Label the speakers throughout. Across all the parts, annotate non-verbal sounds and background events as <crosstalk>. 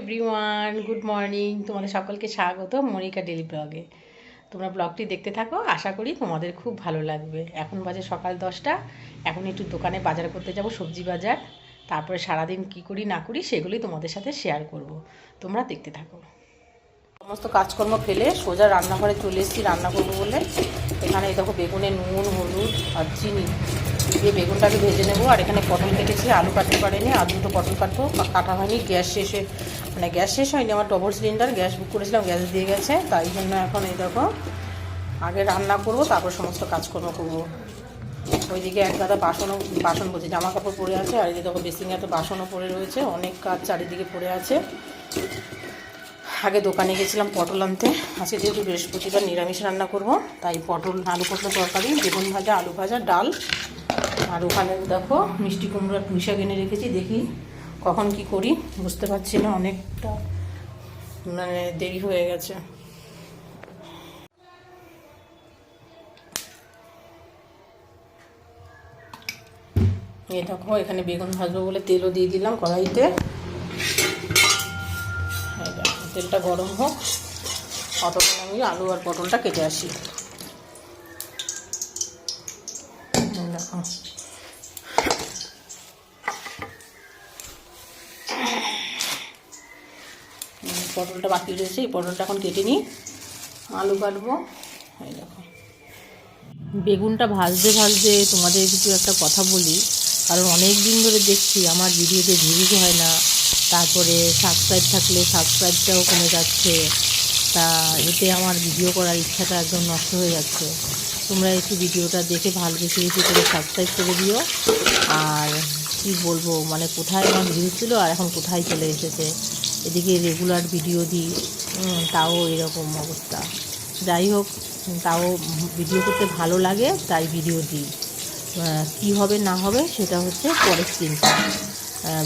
Speaker 1: Everyone good morning তোমাদের সকলকে স্বাগত মনিকা ডেলি ব্লগে তোমরা ব্লগটি দেখতে থাকো, আশা করি তোমাদের খুব ভালো লাগবে। এখন বাজে সকাল দশটা, এখন একটু দোকানে বাজার করতে যাব, সবজি বাজার। তারপরে সারাদিন কি করি, না করি, সেগুলি তোমাদের সাথে শেয়ার করব। তোমরা দেখতে থাকো। সমস্ত কাজকর্ম ফেলে সোজা রান্নাঘরে চলে এসেছি, রান্না করব বলে। এখানে দেখো বেগুনে নুন, হলুদ আর চিনি। দিয়ে বেগুনটাকে ভেজে নেব। আর এখানে পটল কেটেছি, আলু কাটতে পারিনি, আর দুটো পটল কাটবো। কাটা হয়নি, গ্যাস শেষে মানে গ্যাস শেষ হয়নি, আমার ডবল সিলিন্ডার গ্যাস বুক করেছিলাম, গ্যাস দিয়ে গেছে। তাই জন্য এখন এই দেখো, আগে রান্না করব, তারপর সমস্ত কাজকর্ম করব। ওইদিকে এক গাদা বাসনও বাসন বলছি জামা কাপড় পরে আছে, আর এদিকে দেখো বেসিংয়ে এত বাসনও পড়ে রয়েছে, অনেক কাজ চারিদিকে পড়ে আছে। আগে দোকানে গেছিলাম পটল আনতে, আজকে যেহেতু বৃহস্পতিবার নিরামিষ রান্না করব, তাই পটল, আলু পটল তরকারি, বেগুন ভাজা, আলু ভাজা, ডাল আর ওখানে দেখো, মিষ্টি কুমড়োর পুঁই শাক এনে রেখেছি, দেখি কখন কি করি, বুঝতে পারছি না, অনেকটা মানে দেরি হয়ে গেছে। এই দেখো, এখানে বেগুন ভাজবো বলে তেলও দিয়ে দিলাম কড়াইতে। তেলটা গরম হোক অতক্ষণ আমি আলু আর পটলটা কেটে আসি। দেখো। পটলটা বাকি রয়েছে, এই পটলটা এখন কেটে নিই। আলু কাটবো। এই দেখো। বেগুনটা ভাজতে ভাজতে তোমাদের কিছু একটা কথা বলি, কারণ অনেক দিন ধরে দেখছি আমার ভিডিওতে ভিউজ হয় না, তারপরে সাবস্ক্রাইব থাকলে সাবস্ক্রাইবটাও কমে যাচ্ছে, তা এতে আমার ভিডিও করার ইচ্ছাটা একদম নষ্ট হয়ে যাচ্ছে। তোমরা একটু ভিডিওটা দেখে ভালো বেশি বেশি করে সাবস্ক্রাইব করে দিও। আর কি বলব মানে কোথায় আমার ভিউজ ছিল আর এখন কোথায় চলে এসেছে? এদিকে রেগুলার ভিডিও দিই। তাও এরকম অবস্থা। যাই হোক, তাও ভিডিও করতে ভালো লাগে, তাই ভিডিও দিই। কি হবে না হবে সেটা হচ্ছে পরের চিন্তা।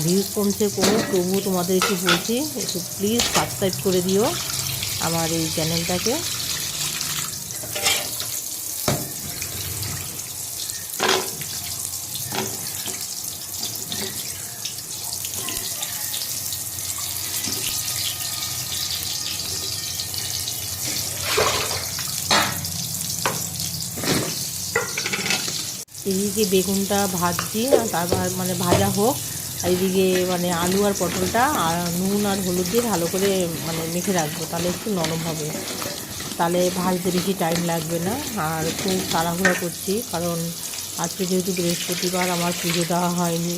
Speaker 1: ভিউজ কমছে কমুক, তবুও তোমাদের একটু বলছি, একটু প্লিজ সাবস্ক্রাইব করে দিও আমার এই চ্যানেলটাকে এদিকে বেগুনটা ভাজছি তারপর মানে ভাজা হোক, আর এদিকে মানে আলু আর পটলটা, আর নুন আর হলুদ দিয়ে ভালো করে মানে মেখে রাখব, তাহলে একটু নরম হবে। তাহলে ভাজতে বেশি টাইম লাগবে না, আর খুব তাড়াহুড়া করছি, কারণ আজকে যেহেতু বৃহস্পতিবার, আমার পুজো দেওয়া হয়নি।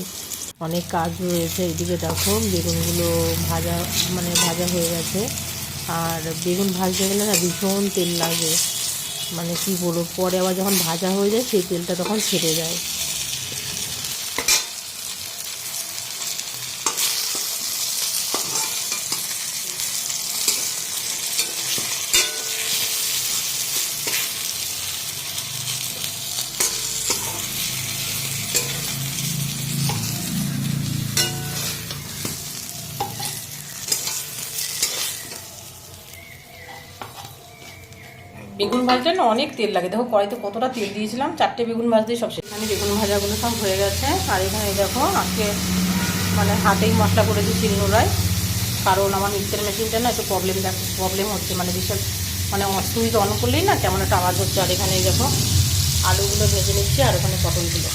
Speaker 1: অনেক কাজ রয়েছে, এদিকে দেখো বেগুনগুলো ভাজা মানে ভাজা হয়ে গেছে। আর বেগুন ভাজতে গেলে না ভীষণ তেল লাগে। মানে কি বলব পরে আবার যখন ভাজা হয়ে যায় সেই তেলটা তখন ছেড়ে যায়। বেগুন ভাজতে না অনেক তেল লাগে। দেখো কড়াইতে কতটা তেল দিয়েছিলাম, চারটে বেগুন ভাজতেই সব সেখানে বেগুন ভাজাগুলো সব হয়ে গেছে। আর এখানে দেখো আজকে মানে হাতেই মশলা করেছি শিলনোড়ায় কারণ আমার মিক্সার মেশিনটা না একটু প্রবলেম দেখ প্রবলেম হচ্ছে। মানে বিশাল মানে সুইচ অন করলেই না কেমন একটা আওয়াজ হচ্ছে। আর এখানে দেখো আলুগুলো ভেজে নিচ্ছি আর ওখানে পটলগুলো।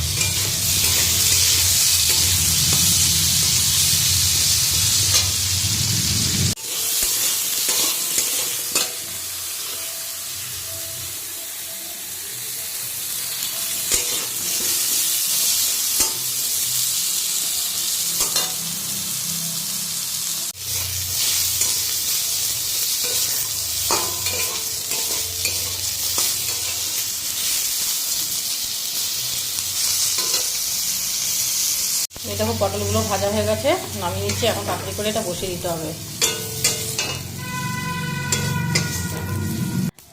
Speaker 1: দেখো পটলগুলো ভাজা হয়ে গেছে, নামিয়ে নিচ্ছি, এখন তাড়াতাড়ি করে এটা বসিয়ে দিতে হবে।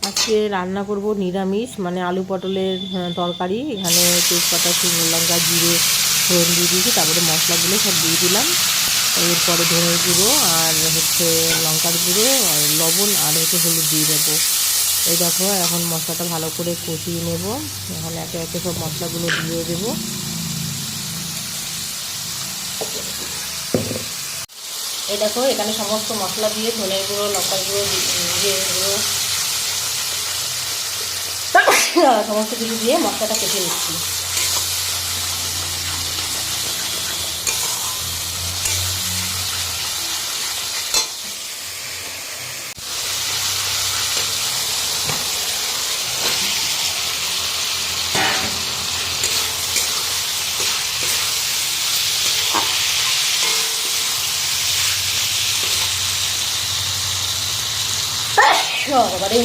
Speaker 1: আজকে রান্না করব নিরামিষ মানে আলু পটলের তরকারি, এখানে তেজপাতা, শুকনো লঙ্কা, জিরে, ফোড়ন দিয়ে দিয়েছি, তারপরে মশলাগুলো সব দিয়ে দিলাম। এরপরে ধনে গুঁড়ো আর হচ্ছে লঙ্কার গুঁড়ো আর লবণ আর হচ্ছে হলুদ দিয়ে দেবো। এই দেখো, এখন মশলাটা ভালো করে কষিয়ে নেব। এখন একে একে সব মশলাগুলো দিয়ে দেবো। এই দেখো, এখানে সমস্ত মশলা দিয়ে ধনের গুঁড়ো লঙ্কা গুঁড়ো দিয়ে গুঁড়ো, <coughs> সমস্ত কিছু দিয়ে মশলাটা কেটে নিচ্ছি। বাবা রে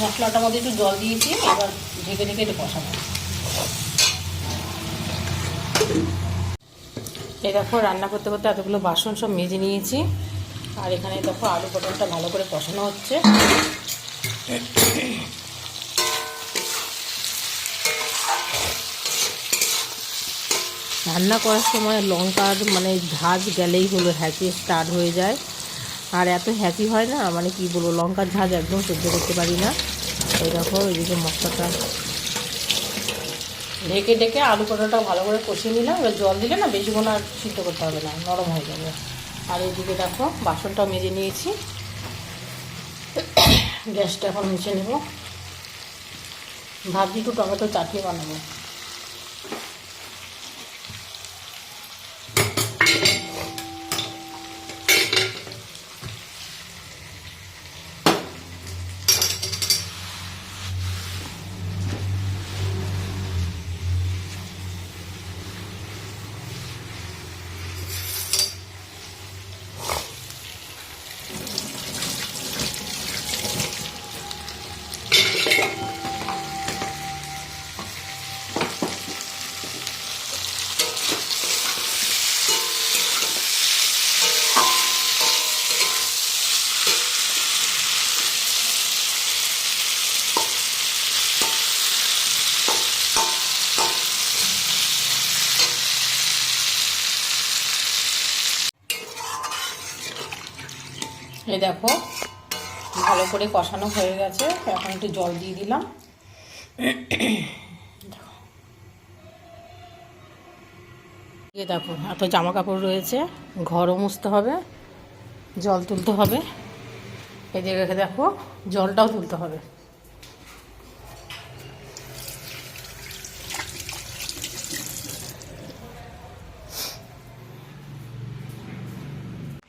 Speaker 1: মশলাটার মধ্যে একটু জল দিয়েছি, এবার ঢেকে ঢেকে একটু কষাবো। এই দেখো, রান্না করতে করতে এতগুলো বাসন সব মেজে নিয়েছি। আর এখানে দেখো, আলু পটলটা ভালো করে কষানো হচ্ছে। রান্না করার সময় লঙ্কার মানে ঝাঁজ গেলেই হলো হ্যাঁচি স্টার্ট হয়ে যায়। আর এত হ্যাঁচি হয় না মানে কি বলব, লঙ্কার ঝাঁজ একদম সহ্য করতে পারি না। এই দেখো এদিকে মশলাটা। ঢেকে ঢেকে আলু পটলটা ভালো করে কষিয়ে নিলাম, এবার জল দিলে না বেশিক্ষণ আর সিদ্ধ করতে হবে না, নরম হয়ে যাবে। আর এইদিকে দেখো, বাসনটাও মেজে নিয়েছি। গ্যাসটা এখন মুছে নেব। ভাবছি একটু টমেটো চাটনি বানাবো। এই দেখো, ভালো করে কষানো হয়ে গেছে। এখন একটু জল দিয়ে দিলাম। এ দেখো, এত জামা কাপড় রয়েছে। ঘরও মুছতে হবে, জল তুলতে হবে। এদিকে দেখো, জলটাও তুলতে হবে।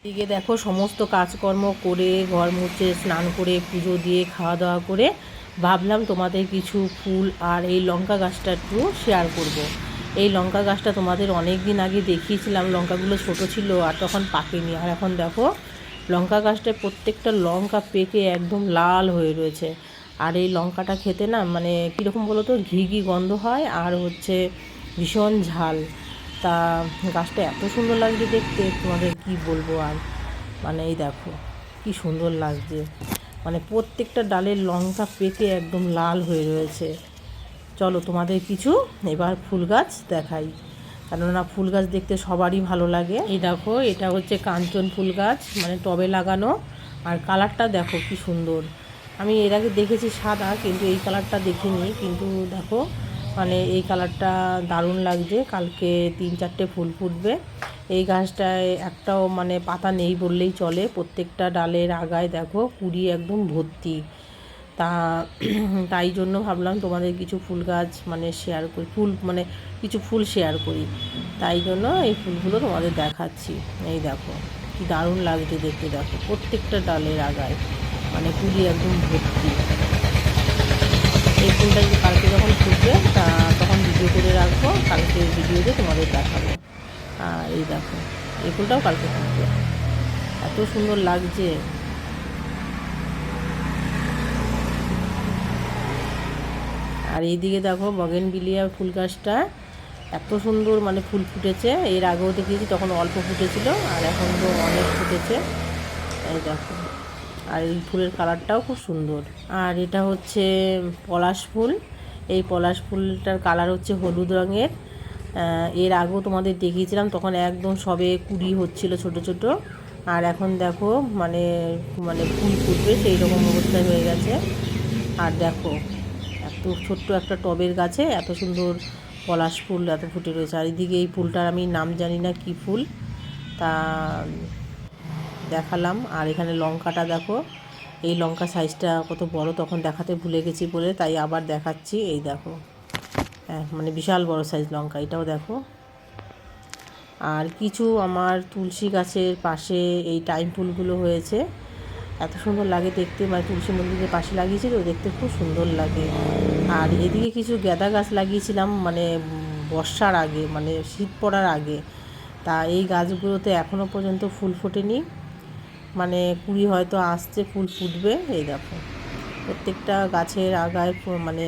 Speaker 1: এদিকে দেখো সমস্ত কাজকর্ম করে, ঘর মুছে, স্নান করে, পুজো দিয়ে, খাওয়া দাওয়া করে, ভাবলাম তোমাদের কিছু ফুল আর এই লঙ্কা গাছটা একটু শেয়ার করব। এই লঙ্কা গাছটা তোমাদের অনেক দিন আগে দেখিয়েছিলাম, লঙ্কাগুলো ছোট ছিল আর তখন পাকেনি। আর এখন দেখো, লঙ্কা গাছটায় প্রত্যেকটা লঙ্কা পেকে একদম লাল হয়ে রয়েছে। আর এই লঙ্কাটা খেতে না মানে কীরকম বলো তো ঘি ঘি গন্ধ হয় আর হচ্ছে ভীষণ ঝাল। তা গাছটা এত সুন্দর লাগছে দেখতে, তোমাদের কি বলব আর? মানে এই দেখো, কি সুন্দর লাগছে। মানে প্রত্যেকটা ডালের লঙ্কা পেকে একদম লাল হয়ে রয়েছে। চলো তোমাদের কিছু এবার ফুল গাছ দেখাই। কেননা ফুল গাছ দেখতে সবারই ভালো লাগে। এই দেখো, এটা হচ্ছে কাঞ্চন ফুল গাছ মানে টবে লাগানো। আর কালারটা দেখো কি সুন্দর। আমি এর আগে দেখেছি সাদা, কিন্তু এই কালারটা দেখিনি। কিন্তু দেখো মানে এই কালারটা দারুণ লাগছে। কালকে তিন চারটে ফুল ফুটবে। এই গাছটায় একটাও মানে পাতা নেই বললেই চলে। প্রত্যেকটা ডালের আগায় দেখো কুড়ি একদম ভর্তি। তা তাই জন্য ভাবলাম তোমাদের কিছু ফুল গাছ মানে শেয়ার করি। ফুল মানে কিছু ফুল শেয়ার করি। তাই জন্য এই ফুলগুলো তোমাদের দেখাচ্ছি। এই দেখো, কি দারুণ লাগছে দেখতে। দেখো, প্রত্যেকটা ডালের আগায় মানে কুড়ি একদম ভর্তি। এই ফুলটা যদি কালকে যখন ফুটবে, তা তখন ভিডিও করে রাখব, কালকে ভিডিওতে তোমাদের দেখাবো। আর এই দেখো, এই ফুলটাও কালকে ফুটবে। এত সুন্দর লাগছে। আর এইদিকে দেখো, বগেন বিলিয়া ফুল গাছটা এত সুন্দর মানে ফুল ফুটেছে। এর আগেও দেখিয়েছি, তখন অল্প ফুটেছিল, আর এখন তো অনেক ফুটেছে। এই দেখো। আর এই ফুলের কালারটাও খুব সুন্দর। আর এটা হচ্ছে পলাশ ফুল। এই পলাশ ফুলটার কালার হচ্ছে হলুদ রঙের। এর আগেও তোমাদের দেখিয়েছিলাম, তখন একদম সবে কুড়ি হচ্ছিল ছোট ছোট। আর এখন দেখো মানে মানে ফুল ফুটবে সেই রকম অবস্থায় হয়ে গেছে। আর দেখো, এত ছোট্ট একটা টবের গাছে এত সুন্দর পলাশ ফুল এত ফুটে রয়েছে। আর এদিকে এই ফুলটার আমি নাম জানি না কি ফুল। তা দেখালাম। আর এখানে লঙ্কাটা দেখো, এই লঙ্কা সাইজটা কত বড় তখন দেখাতে ভুলে গেছি বলে তাই আবার দেখাচ্ছি। এই দেখো হ্যাঁ মানে বিশাল বড় সাইজ লঙ্কা, এটাও দেখো। আর কিছু আমার তুলসী গাছের পাশে এই টাইম ফুলগুলো হয়েছে। এত সুন্দর লাগে দেখতে মানে তুলসী মন্দিরের পাশে লাগিয়েছি তো দেখতে খুব সুন্দর লাগে। আর এদিকে কিছু গ্যাদা গাছ লাগিয়েছিলাম মানে বর্ষার আগে মানে শীত পড়ার আগে। তা এই গাছগুলোতে এখনও পর্যন্ত ফুল ফোটেনি। মানে কুড়ি হয়তো আসছে, ফুল ফুটবে, এই দেখো। প্রত্যেকটা গাছের আগায় মানে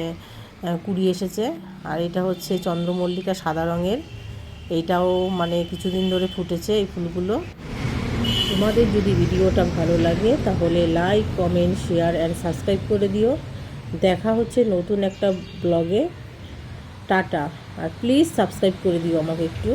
Speaker 1: কুড়ি এসেছে। আর এটা হচ্ছে চন্দ্রমল্লিকা সাদা রঙের। এইটাও মানে কিছুদিন ধরে ফুটেছে এই ফুলগুলো। তোমাদের যদি ভিডিওটা ভালো লাগে, তাহলে like comment share and subscribe করে দিও। দেখা হচ্ছে নতুন একটা ব্লগে টাটা। আর প্লিজ সাবস্ক্রাইব করে দিও আমাকে একটু।